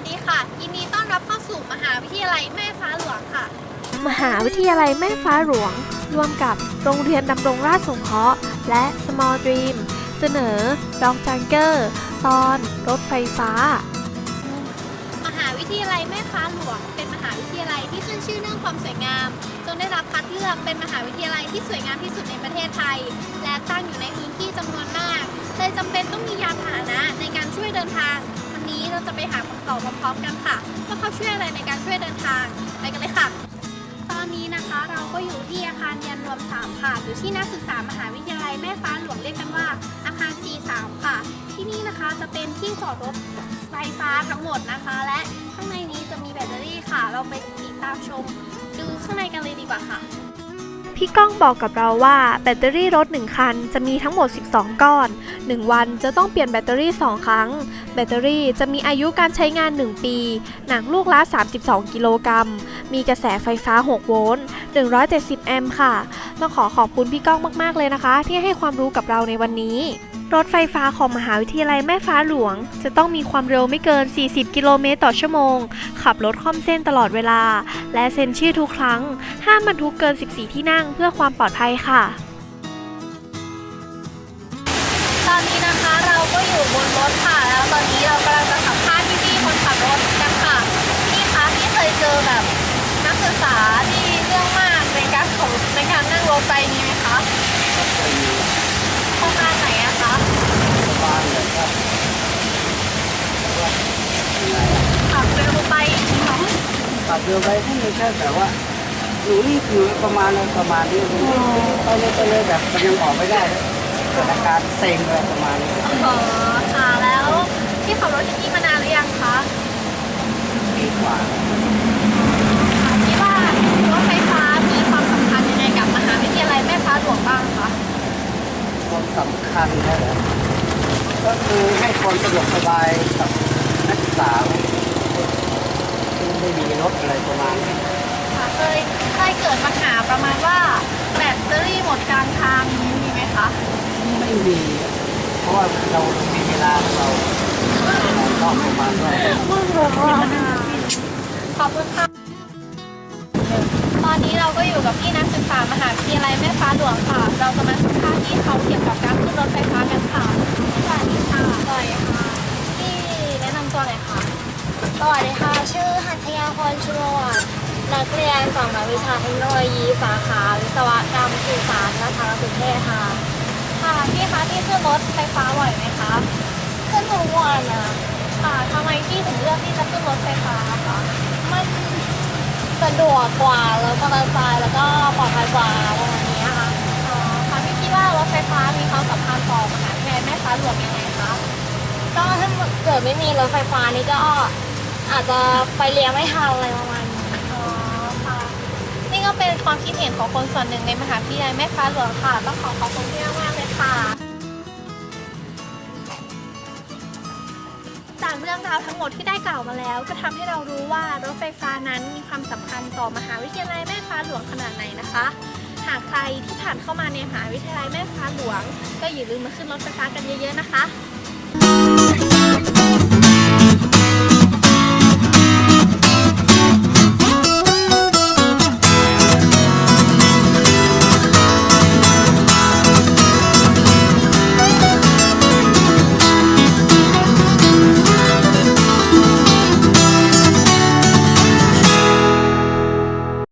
วัสดีค่ะ ยินดีต้อนรับเข้าสู่มหาวิทยาลัยแม่ฟ้าหลวงค่ะ มหาวิทยาลัยแม่ฟ้าหลวง ร่วมกับโรงเรียนดำรงราชสงเคราะห์และ Small Dream เสนอดอกจังเกอร์ ตอนรถไฟฟ้า มหาวิทยาลัยแม่ฟ้าหลวง เป็นมหาวิทยาลัยที่ขึ้นชื่อเรื่องความสวยงาม จนได้รับคัดเลือกเป็นมหาวิทยาลัยที่สวยงามที่สุดในประเทศไทย และตั้งอยู่ในพื้นที่จำนวนมากเลยจำเป็นต้องมียานพาหนะในการช่วยเดินทาง นี้เราจะไปหาคำตอบพร้อมๆกันค่ะว่าเขาช่วยอะไรในการช่วยเดินทางไปกันเลยค่ะ ตอนนี้นะคะเราก็อยู่ที่อาคารเรียนรวม 3 ค่ะหรือที่นักศึกษามหาวิทยาลัยแม่ฟ้าหลวงเรียกกันว่า อาคาร C3 ค่ะ ที่นี่นะคะจะเป็นที่จอดรถไฟฟ้าทั้งหมดนะคะ และข้างในนี้จะมีแบตเตอรี่ค่ะ เราไปติดตามชม ดูข้างในกันเลยดีกว่าค่ะ พี่ก้องบอกกับเราว่าแบตเตอรี่รถ 1 คันจะมีทั้งหมด 12 ก้อน 1 วันจะต้องเปลี่ยนแบตเตอรี่ 2 ครั้ง แบตเตอรี่จะมีอายุการใช้งาน 1 ปี หนักลูกละ 32 กิโลกรัม มีกระแสไฟฟ้า 6 โวลต์ 170 แอมป์ค่ะ ต้องขอขอบคุณพี่ก้องมาก ๆ เลยนะคะ ที่ให้ความรู้กับเราในวันนี้รถไฟฟ้าของมหาวิทยาลัยแม่ฟ้าหลวง จะต้องมีความเร็วไม่เกิน 40 กิโลเมตรต่อชั่วโมง ขับรถค่อมเส้นตลอดเวลา และเซ็นชื่อทุกครั้ง ห้ามบรรทุกเกิน 14 ที่นั่งเพื่อความปลอดภัยค่ะ ตอนนี้นะคะเราก็อยู่บนรถค่ะ แล้วตอนนี้เรากำลังจะสัมภาษณ์พี่ๆคนขับรถกันค่ะพี่คะพี่เคยเจอแบบนักศึกษาที่เรื่องมากในการของในการนั่งรถไฟนี้ไหมคะมาณไหนอะคะ บ้านเลยครับ ขับเร็วไปเนาะ ขับ เรือไปที่ไม่ใช่แต่ว่าหนูรีบอยู่ประมาณเลยประมาณนี้ไปเลยไปเลยแบบมันยังออกไม่ได้เลยเกิดอาการเซ็งอะไรประมาณนี้อ๋อค่ะแล้วพี่ขับรถที่นี่มานานหรือยังคะปีกว่าค่ะคิดว่ารถไฟฟ้ามีความสำคัญยังไงกับมหาวิทยาลัยแม่ฟ้าหลวงบ้างคะความสำคัญนะเหรอก็คือให้ความสะดวกสบายกับนักศึกษา ไม่มีรถอะไรประมาณนี้ค่ะเคยเคยเกิดปัญหาประมาณว่าแบตเตอรี่หมดกลางทางนี้มีไหมคะไม่มี เพราะว่าเรามีเวลาเราเราต้องประมาณว่าขอบคุณค่ะตอนนี้เราก็อยู่กับพี่นักศึกษามหาวิทยาลัยแม่ฟ้าหลวงค่ะ เราจะมาสัมภาษณ์ที่เขาเกี่ยวกับการขึ้นรถไฟฟ้ากันค่ะ สวัสดีค่ะสวัสดีค่ะพี่แนะนำตัวหน่อยค่ะ สวัสดีค่ะ ชื่อ หัตยาพรชุรวัฒน์นักเรียนสาขาวิชาเทคโนโลยีสาขาวิศวกรรมสื่อสารและสารสนเทศค่ะ ค่ะพี่คะพี่ขึ้นรถไฟฟ้าบ่อยไหมคะขึ้นทุกวันนะค่ะทำไมพี่ถึงเลือกที่จะขึ้นรถไฟฟ้าคะมันสะดวกกว่าแล้วมอเตอร์ไซค์แล้วก็ปลอดภัยกว่าประมาณนี้ค่ะอ๋อค่ะพี่คิดว่ารถไฟฟ้ามีความสำคัญต่อมหาวิทยาลัยแม่ฟ้าหลวงยังไงคะก็ถ้าเกิดไม่มีรถไฟฟ้านี่ก็ อาจจะไปเรียนไม่ทันอะไรประมาณนี้อ๋อค่ะ นี่ก็เป็นความคิดเห็นของคนส่วนหนึ่งในมหาวิทยาลัยแม่ฟ้าหลวงค่ะ ต้องขอขอบคุณพี่มากๆเลยค่ะ จากเรื่องราวทั้งหมดที่ได้กล่าวมาแล้ว ก็ทำให้เรารู้ว่ารถไฟฟ้านั้นมีความสำคัญต่อมหาวิทยาลัยแม่ฟ้าหลวงขนาดไหนนะคะ หากใครที่ผ่านเข้ามาในมหาวิทยาลัยแม่ฟ้าหลวง ก็อย่าลืมมาขึ้นรถไฟฟ้ากันเยอะๆนะคะ